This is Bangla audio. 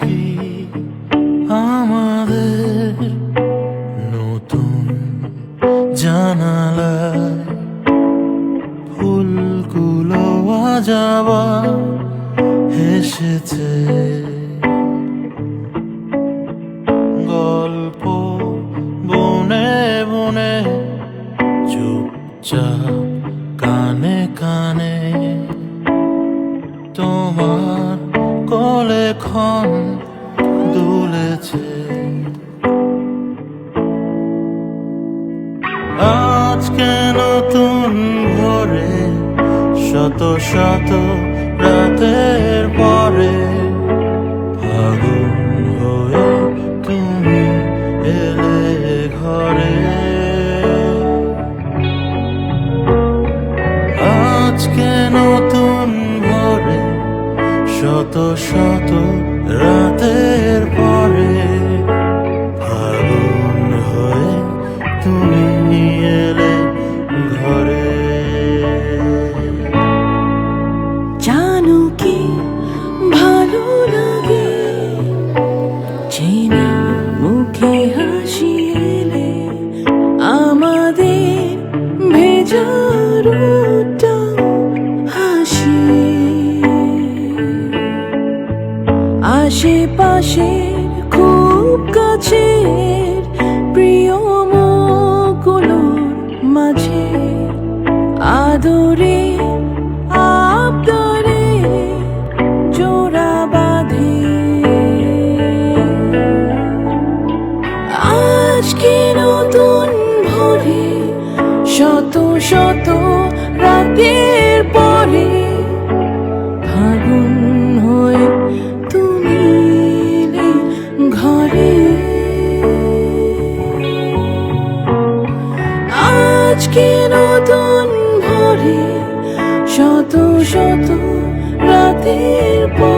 কি আমাদের নতুন জানালা ফুলগুলো যাবা হেসেছে। গল্প বনে বনে, চুপচাপ কানে কানে, তোমার কলে খন দুলেছে আজকে নতুন ভোরে শত শত রাতের পরে? তুমি ঘরে। ভোরে শত শত রাতের হাসি এলে আমাদের ভেজার হাসি। আশেপাশে খুব কাছের প্রিয় মাঝে আদরে শত শত রাতের পরে ফাগুন হয়ে তুমি ঘরে। আজকে নতুন ভোরে শত শত রাতের পরে